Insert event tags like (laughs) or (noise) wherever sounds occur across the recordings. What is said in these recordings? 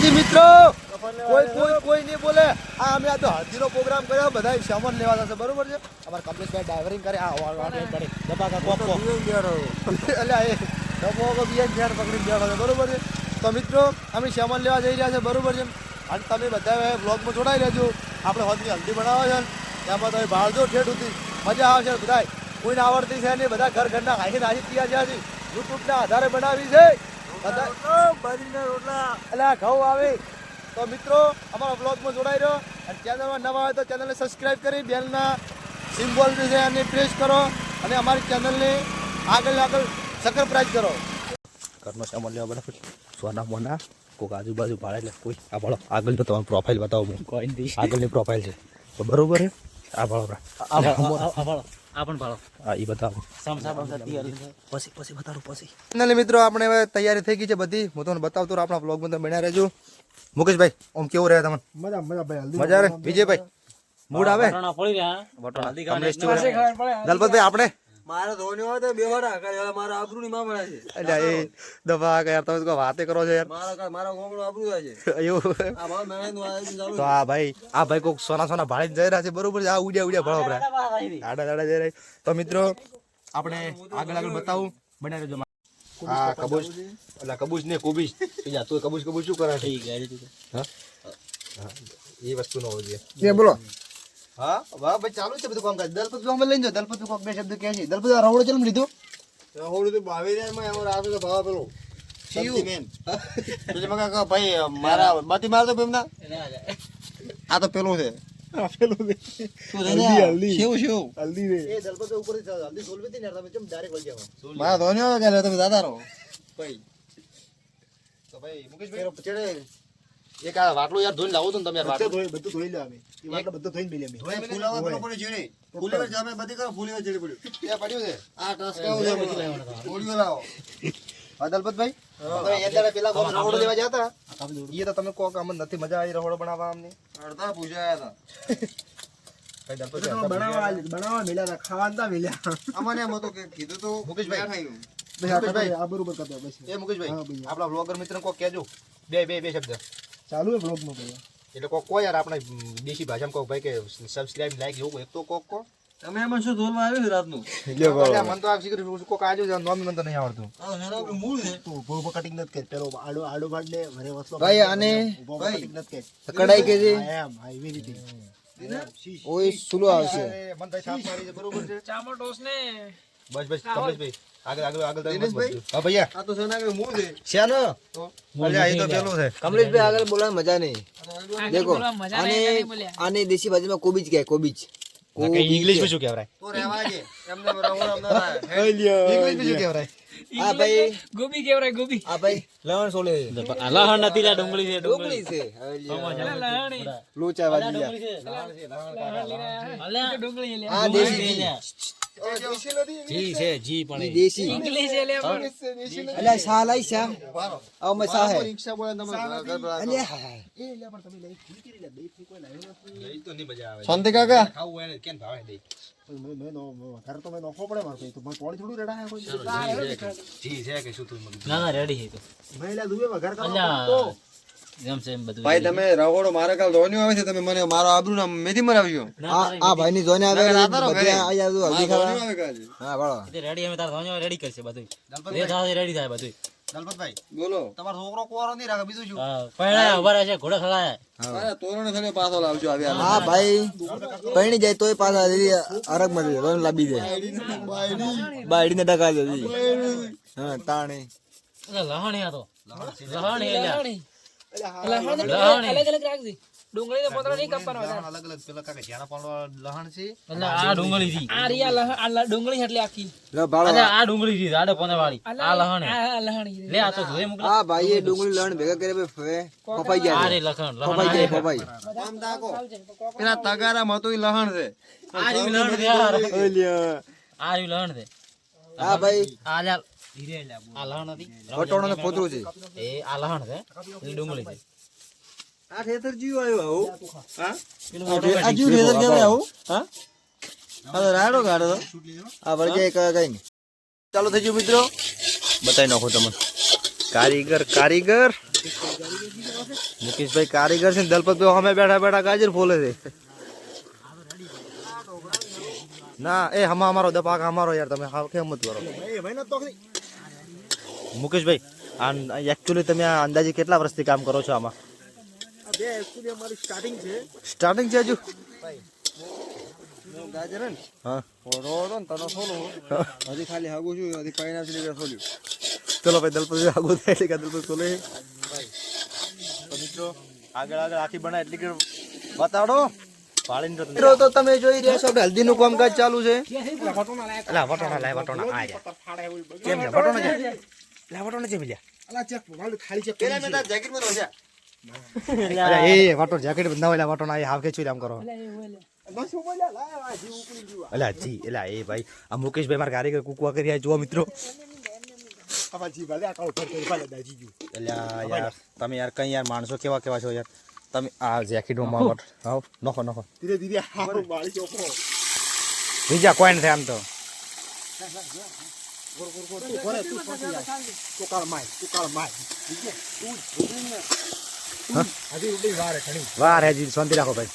માતાજી મિત્રો, કોઈ કોઈ કોઈ નહીં બોલે. આ અમે આ તો હાથીનો પ્રોગ્રામ કર્યો બધા સામાન લેવા જશે, બરોબર છે? અમારે કમલેશભાઈ ડ્રાઈવરિંગ કરે, આ વાળ કરે. દબાકા કોપ કોપ એટલે એ ડબો કો બીજા ઝેર પકડી દેવા છે, બરોબર છે? તો મિત્રો, અમે સામાન લેવા જઈ રહ્યા છે, બરોબર છે? અને તમે બધા બ્લોગમાં જોડાઈ રહેજો. આપણે હોદની હલ્દી બનાવો છે એમાં તમે બહાર જો ઠેઠ સુધી. મજા આવશે બધા કોઈને આવડતી છે નહીં, બધા ઘર ઘરના હાઈ નાહી પીયા છે યુટ્યુબના આધારે બનાવી છે. બધા એટલે આ ઘઉં આવે. તો મિત્રો અમારા બ્લોગમાં જોડાઈ રહ્યો. અને ચેનલમાં નવા હોય તો ચેનલને સબસ્ક્રાઇબ કરી બેલના સિમ્બોલ છે એને પ્રેસ કરો. અને અમારી ચેનલને આગળ આગળ સબસ્ક્રાઇબ કરો. ઘરનો સામાન લેવા બરાબર સોના મોના કોઈક આજુબાજુ ભાડે એટલે કોઈ આ ભાડો આગળ તો તમારું પ્રોફાઇલ બતાવો આગળની પ્રોફાઇલ છે. બરોબર છે? આ ભાડો આ ભાળો આ પણ ભાળો. હા એ બતાવો. સમસા બમસા તૈયાર પછી પછી બતાડું પછી. ફાઇનલી મિત્રો આપણે હવે તૈયારી થઈ ગઈ છે બધી. હું તમને બતાવતો રહું આપણા બ્લોગમાં તમે બન્યા રહેજો. મુકેશભાઈ ઓમ કેવું રહ્યા તમને? મજા મજા ભાઈ મજા રે? વિજયભાઈ મૂડ આવે? વટાણા રહ્યા. રહે? દલપતભાઈ આપણે? મારે ધોની હોય તો બેહોડા કરે મારા આબરૂ ની મામલા છે. એટલે એ દબા કે યાર તમે વાતે કરો છો યાર. મારા મારા ગોમડો આબરૂ થાય છે. (laughs) એવું આ તો ભાઈ આ ભાઈ કોક સોના સોના ભાડે જઈ રહ્યા છે બરોબર છે? આ ઉડ્યા ઉડ્યા ભળો ભરા આડા આડા જઈ રહ્યા તો મિત્રો આપણે આગળ આગળ બતાવું. કબૂજ. એટલે કબૂજ ને કુબીજ. બીજા તું કબૂજ કબૂજ શું કરે છે? હા, એ વસ્તુ નો હોવી જોઈએ. બોલો. હા વાહ ભાઈ ચાલુ છે બધું કામકાજ દલપત અમે લઈને જાઓ. દલપત કોક બે શબ્દ કહે છે. દલપત આ રવડો ચલમ લીધું? હોડું તો બાવી રહ્યા માં એમાં રાતે તો ભાવ પેલો પછી મગા કહો, ભાઈ મારા બાતી મારતો ભીમના આ તો પેલું છે. પેલું છે. Shave shave. હલ્દી રે એ દલપત ઉપર હલ્દી સોલવી હતી ને તમે કેમ ડાયરેક્ટ વળી મારા કે તમે દાદા રહો ભાઈ. તો ભાઈ મુકેશભાઈ? ચડે એક આ વાટલું યાર ધોઈને લાવો તો ને તમે યાર બધું ધોઈ લે અમે. એ વાટલો બધું ધોઈને મેલી અમે. ફુલાવા પેલો પડ્યો ચીડી ફૂલેવર જામે બધી કરો ફૂલેવર ચીડી પડ્યું. ત્યાં પડ્યું છે? આ ટસકાવું છે? બધું ઓડિયો લાવો. હા તમે એ દાડે પેલા ગામ રહોડો લેવા જતા? એ તો તમે કહો અમને નથી મજા આવી રહોડો બનાવવા અમને. અડધા પૂછાયા હતા. બનાવવા બનાવવા મેલ્યા હતા ખાવા નતા મેલ્યા અમને એમ હતું કે કીધું તો મુકેશભાઈ. મુકેશભાઈ આ બરોબર કરતો એ મુકેશભાઈ આપણા વ્લોગર મિત્ર કોક કહેજો. બે બે બે શબ્દ. ચાલુ હે બ્લોગમાં ભાઈ એટલે કોક કહો યાર આપણે દેશી ભાષામાં કહો ભાઈ કે સબસ્ક્રાઇબ લાઈક એવું એક તો કોક કો તમે એમાં શું ધોરમાં આવ્યું રાતનું? અલ્યા, મને તો આ શીખર કોક આજુ જ નોમ મને તો નહીં આવડતું. મૂળ છે. તું ઊભો કટિંગ નથી કે પેલો આડો આડો ભાગ દે ભરે વસલો ભાઈ, અને ઊભો કટિંગ કડાઈ કે છે? એમ હા રીતે ઓય સુલો આવશે. મને તો છાપ મારી છે બરોબર છે. બસ બસ કમલેશભાઈ આગળ આગળ આગળ દિનેશભાઈ? હા ભૈયા. આ તો સોના કે મૂળ છે? શ્યાનો અલ્યા એ તો પેલું છે. કમલેશભાઈ આગળ બોલવાની મજા નહીં. દેખો આને આને દેશી ભાષામાં કોબીજ કહે કોબીજ. ઇંગ્લિશમાં શું કહેવાય? તો રહેવા દે. એમને. ઇંગ્લિશમાં શું કહેવાય? આ ભાઈ ગોબી કેવરાય ગોબી. આ ભાઈ લવણ સોલે લહણ નથી લા ડુંગળી છે ડુંગળી. છે. લહણી લોચા વાજી ડુંગળી છે. અલ્યા ડુંગળી લે આ દેશી જી છે. જી પણ દેશી. ઇંગ્લિશ લે અલ્યા શા લાઈ શા આવ મે શા હે. રિક્ષા બોલે તમે ઘર પર આવો. અલ્યા. એ તો નહીં મજા આવે. શાંતિ કાકા. ખાવું હોય ને ભાવે દે મેં- મેં નો- વધારે તો મેં નોખવો પડે મારે તો. મને પોણી થોડું રેડા કોઈ જી છે કે શું તું ના ના રેડી છે તો. મેં લ્યા દુબે વઘાર કરવા અલ્યા. જેમ છે એમ બધું ભાઈ તમે રહોડો મારે કાલ ધોની આવે છે તમે મને મારો આબરૂ નામ મેથી મરાવ્યો આ આ ભાઈ ની જોઈને આવે રાતા રહો ઘરે. બધા આયા તો હલ્દી ખાવા. હા બોલો. રેડી અમે તાર ધોની રેડી કરશે બધું બે થાય રેડી થાય બધું દલપતભાઈ બોલો. તમારો છોકરો કુવારો નહીં રાખે બીજું શું? હા ઊભા છે ઘોડા ખલાય અરે તોરણ થઈને પાછો લાવજો આવ્યા હા ભાઈ પૈણી જાય તોય પાછા અરગ મળી દે લોન લાબી દે બાયડી ને ટકા દે દીદી. હા તાણી. આ તો. લહણી લહણી. અલગ અલગ રાખજે. ડુંગળી ને પોતરા નહીં કાપવાનો અલગ અલગ પેલા કાકા જ્યાં પણ લહણ છે? એટલે આ ડુંગળી થી આ રિયા લહ આ ડુંગળી એટલે આખી. લો આ ડુંગળી થી આડે પોને વાળી આ લહણ આ લહણી લે આ તો ધોઈ મોકલે. આ ભાઈ એ ડુંગળી લણ ભેગા કરે ભાઈ ફે- ફપાઈ ગયા આમ પેલા તગારા માં તો લહણ છે. આ લહણ છે ઓલ્યા. આ લહણ છે. આ ભાઈ. આ લ્યા આ વટોણો પોતરું છે એ આ છે ડુંગળી છે આ ખેતર જીવ આવ્યો આવું હા આ જીવ લેઝર કેવાય આવું હા આ રાડો ગાડો આ વળગે કઈ નહીં ચાલુ થઈ ગયું મિત્રો બતાવી નાખો તમને કારીગર કારીગર મુકેશભાઈ કારીગર છે દલપતભાઈ અમે બેઠા બેઠા ગાજર ફોલે છે ના એ હમા અમારો દપાક અમારો યાર તમે હાવ કેમ મત કરો મુકેશભાઈ આ એકચ્યુઅલી તમે આ અંદાજે કેટલા વર્ષથી કામ કરો છો આમાં? સ્ટાર્ટિંગ છે. સ્ટાર્ટિંગ છે હજુ? ને હા. તનો સોલો હજી ખાલી હાગું છું હજી સુધી સોલ્યું ચલો ભાઈ દલપતિ આગળ થાય એટલે દલપત સોલે તો મિત્રો આગળ આગળ આખી બનાય એટલી કે બતાડો. મિત્રો તો તમે જોઈ રહ્યા છો આપણે હલ્દીનું કામકાજ ચાલુ છે. અલા વટોણા લાય વટોણા આ કેમ છે વટોણા પેલા મેં તાર જેકેટમાં એ વાટો જેકેટ બંધાવ એલા વટોણા એ હાફ ખેંચી આમ કરો. અલા જી એલા એ ભાઈ આ મુકેશભાઈ મારા કારીગર કુકવા કરી જુઓ મિત્રો. એલા યાર તમે યાર કઈ યાર માણસો કેવા કેવા છો યાર? તમે આ જેકેટમાં માવટ આવ નખો નખો ધીરે ધીરે હારું થાય આમ બીજા તો વાર હે શાંતિ રાખો ભાઈ.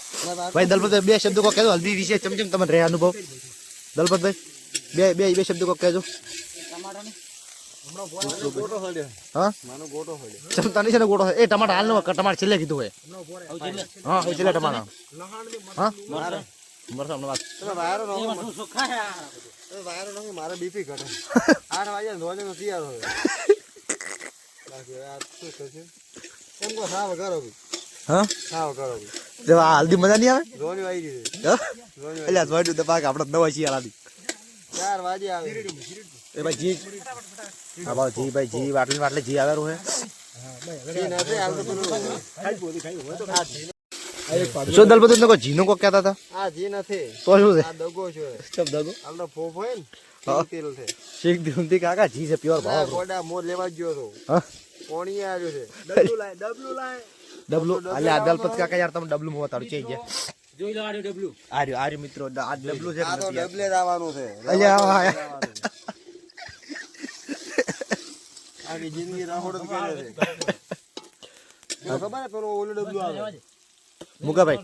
ભાઈ દલપતભાઈ બે શબ્દો કો કહેજો. હલ્દી વિશે ચમચમ તમને રહે અનુભવ. દલપતભાઈ બે બે બે શબ્દો કો કહેજો. ગોટો એ ટમાટા હાલ નો ટમાટર છેલ્લે કીધું હોય હા છેલ્લે ટમાટર હા? મરસા વાત. તમે વાયરો નો તમે મારે બીપી ઘટે. (laughs) આઠ વાગ્યા ધોજે તો તૈયાર હોય. બાકી આ શું થશે એમ કો સાવ કરો ભઈ હા? સાવ કરો ભઈ જો આ મજા નહીં આવે? ધોની વાઈ ગઈ છે. હા? ધોની એટલે આ જોઈતું દબાક આપણે નવા છીએ આલાદી ચાર વાગે આવે. એ ભાઈ જી. હા ભાઈ જી ભાઈ જી વાટલી વાટલે જી આવેલું હે જી નથી હાલ તો પેલું. શું દલપતિ ને કોઈ જીનો કો કહેતા હતા? આ જી નથી. તો શું છે? આ દગો છે. ચમ દગો? તો ફોફ હોય ને તેલ છે. શેખ દિલથી કાકા જી છે પ્યોર ભાવ. કોડા મોર લેવા ગયો તો હા? કોણી આવ્યો છે. (laughs) ડબલું અલે આ દલપત કાકા યાર તમે ડબલું માં બતાડો ચઈ ગયા જોઈ લો આર્યો ડબલું. આર્યો આર્યો મિત્રો આ ડબલું છે આ તો ડબલે આવવાનું છે. અલ્યા આ આ. જિંદગી રાહોડ કરે છે. ખબર હે પેલો ઓલો ડબલું આવે? મુકાભાઈ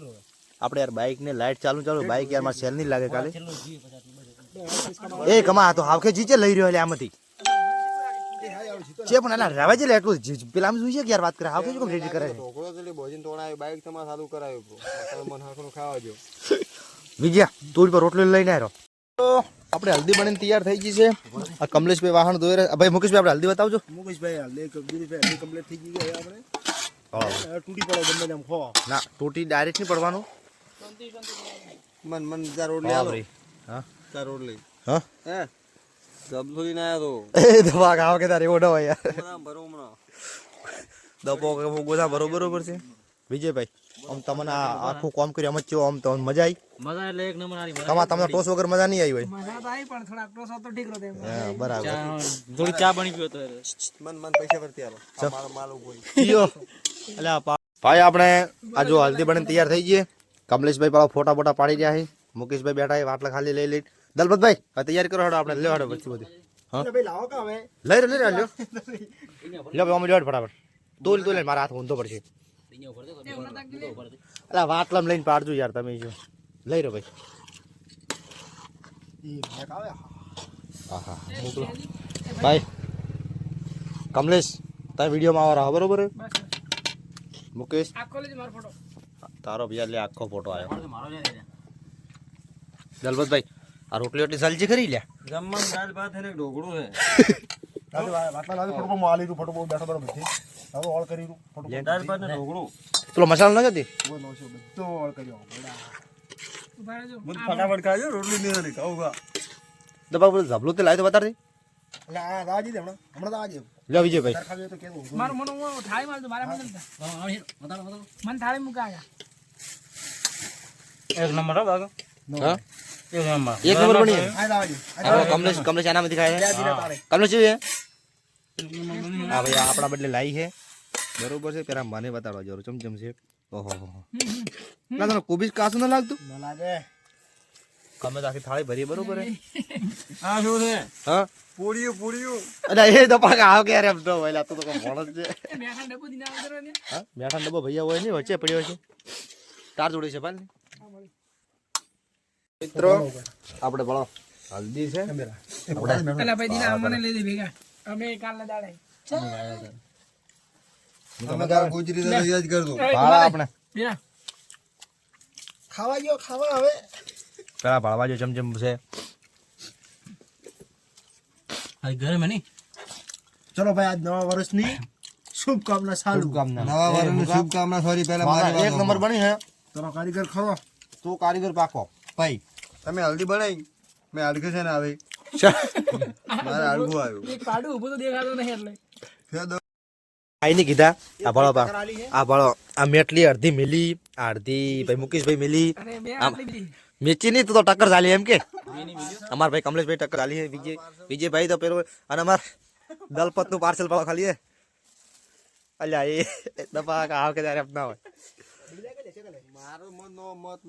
આપણે યાર બાઇક ને લાઈટ ચાલુ ચાલુ બાઇક યાર મારે સેલ નહીં લાગે કાલે. એ કમા તો હાવખે જીચે લઈ રહ્યો એટલે આમાંથી. છે પણ એના રવા છે એટલું પેલા આમ જોઈએ કે યાર વાત કરે હાવખે કેમ રેડી કરે. ભોજન તોડાય બાઇક તમારે સાદું કરાયો મન હાકનું ખાવા જો વિજયા તું પર રોટલો લઈને આવ્યો આપણે હલ્દી બનીને તૈયાર થઈ ગઈ છે. આ કમલેશભાઈ વાહન ધોઈ રહ્યા ભાઈ મુકેશભાઈ, આપણે હલ્દી બતાવજો. મુકેશભાઈ હલ્દી કમ્પ્લીટ થઈ ગઈ આપણે તૂટી પડો ગમે તેમ ખો ના તૂટી ડાયરેક્ટ નહીં પડવાનું? મન મન રોડ લઈ આલો. હા. ચાર રોટલી હા? હે? ડબલું ના આવ્યો એ દવા ખાવ કે તારે ઓડો હોય યાર. તો ભરો હમણાં દબો કે ગોધા બરોબર બરોબર છે? વિજયભાઈ આમ તમને આ આખું કામ કર્યું આમ ચો આમ તો મજા આવી મજા એટલે એક નંબર આવી તમારે તમને ટોસ વગર મજા નહીં આવી હોય. મજા તો આવી પણ થોડા ટોસ તો ઠીક એમ. હા, બરાબર. થોડી ચા બની પીવો તો મન મન પૈસા પરથી આલો. મારો માલ ઊભો છે. ભાઈ આપણે આ જો હલ્દી બની તૈયાર થઈ ગઈએ કમલેશભાઈ પેલા ફોટા ફોટા પાડી રહ્યા છે. મુકેશભાઈ બેઠા છે વાટલા ખાલી લઈ લઈ દલપતભાઈ હવે તૈયારી કરો હડો આપણે. લેવાડો પછી બધી. હા? લઈ લઈ રહ્યો લ્યો. લ્યો ભાઈ અમે લેવાડ ફટાફટ. તોલ તોલ મારા હાથ ઊંધો પડશે. અલા વાટલામ લઈને પાડજો યાર તમે જો. લઈ રહ્યો ભાઈ. હા હા મોકલો. ભાઈ કમલેશ તારે વિડીયોમાં આવો રહો બરોબર? મુકેશ. તારો ભૈયા લે આખો ફોટો આવ્યો મારો છે દલપતભાઈ આ રોટલી ઓટલી સલજી ખરી લ્યા જમવાનું દાળ ભાત અને ઢોકળું છે. (laughs) પેલો મસાલો ન જતી? ફટાફટ ખાજો રોટલી નહીં ખાવું દબા પેલું ઝબલું તે લાવી તો બતાડી લે વિજયભાઈ. મારું મને હું. થાળી મારજો મારા મને મને થાળી મૂકા. એક નંબર હો બાગો. હા. એક નંબર. એક નંબર બની હવે કમલેશ કમલેશ આનામાંથી ખાય છે? કમલેશ જોઈએ હા ભાઈ આપણા બદલે લાઈ છે. બરોબર છે પેલા મને બતાડવા જરૂર ચમચમ છે. ઓહો હો હો. ના તને કોબીજ કાસું ન લાગતું? અમે તો આખી થાળી ભરી બરોબર હે? આ શું છે? હા? પૂળિયું પૂળિયું અરે એ તો પાકા આવ કે રેમ તો હોય તું તો મોણસ છે. મેઠા ડબ્બો દીને કરો ને હા? મેઠા ડબ્બો ભૈયા હોય ને વચ્ચે પડ્યો છે. તાર જોડી છે પાલ મિત્રો આપણે ભણો. હલ્દી છે. પેલા ભાઈ દીના અમને લઈ દે ભેગા. અમે કાલના દાડે. તમે તાર ગુજરી તો યાદ કરજો ભાળા આપણે. ખાવા ગયો ખાવા હવે. પેલા ભાળવા જે ચમચમ છે. ગરમ નહીં ચલો ભાઈ આજ નવા વર્ષની શુભકામના સાલું નવા વર્ષની શુભકામના સોરી પહેલા મારી એક નંબર બની હે. તમારો કારીગર ખરો? તું કારીગર પાકો. ભાઈ તમે હલ્દી બનાવી મેં હડકે છે ને આવી. મારે હડકું આવ્યું. પાડું ઊભું તો દેખાતો નહીં એટલે. આઈને કીધા. આ ભાળો બા. આ ભાળો. આ મેટલી અડધી મિલી આ અડધી ભાઈ મુકેશભાઈ મિલી. મેચી નહીં તો ટક્કર ચાલી એમ કે. અમાર ભાઈ કમલેશભાઈ ટક્કર ચાલી છે વિજય વિજયભાઈ તો પેલો અને અમાર દલપતનું પાર્સલ પાડો ખાલી હે અલ્યા એ દફા આવ કે ત્યારે અપના હોય. મારો મનનો મત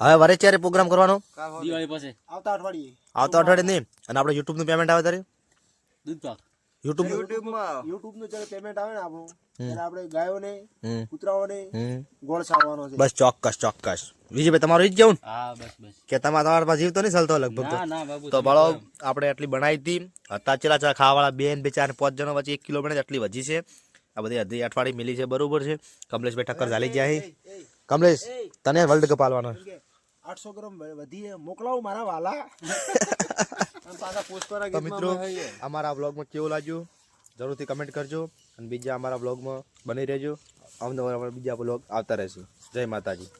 હવે વરે ત્યારે પ્રોગ્રામ કરવાનો? દિવાળી પાસે આવતા અઠવાડિયે. આવતા અઠવાડિયે નહીં. અને આપણે યુટ્યુબનું પેમેન્ટ આવે ત્યારે? દૂધ પાક યુટ્યુબ યુટ્યુબમાં યુટ્યુબનું જ્યારે પેમેન્ટ આવે ને આપણું ત્યારે આપણે ગાયોને કૂતરાઓને ગોળ છાવવાનો છે. બસ ચોક્કસ ચોક્કસ. વિજયભાઈ તમારું ઈ જ જવું હા બસ બસ. કે તમારા તમારા પાસે જીવતો નહીં ચાલતો લગભગ તો? ના ના બાબુ તો બળો આપણે એટલી બનાવી હતી. હતા ચેલા ચેલા ખાવાવાળા બેન બે ચાર પાંચ જણો વચ્ચે એક કિલો બને એટલી વધી છે. આ બધી અડધી અઠવાડિયે મિલી છે બરોબર છે. કમલેશભાઈ ઠક્કર ચાલી ગયા અહીં કમલેશ તને વર્લ્ડ કપ આલવાનો આઠસો ગ્રામ વધી મોકલાવું મારા વાલા. (laughs) તો મિત્રો અમારા બ્લોગમાં કેવું લાગ્યું? જરૂરથી કમેન્ટ કરજો અને બીજા અમારા બ્લોગમાં બની રહેજો. અમને બીજા બ્લોગ આવતા રહેશે. જય માતાજી.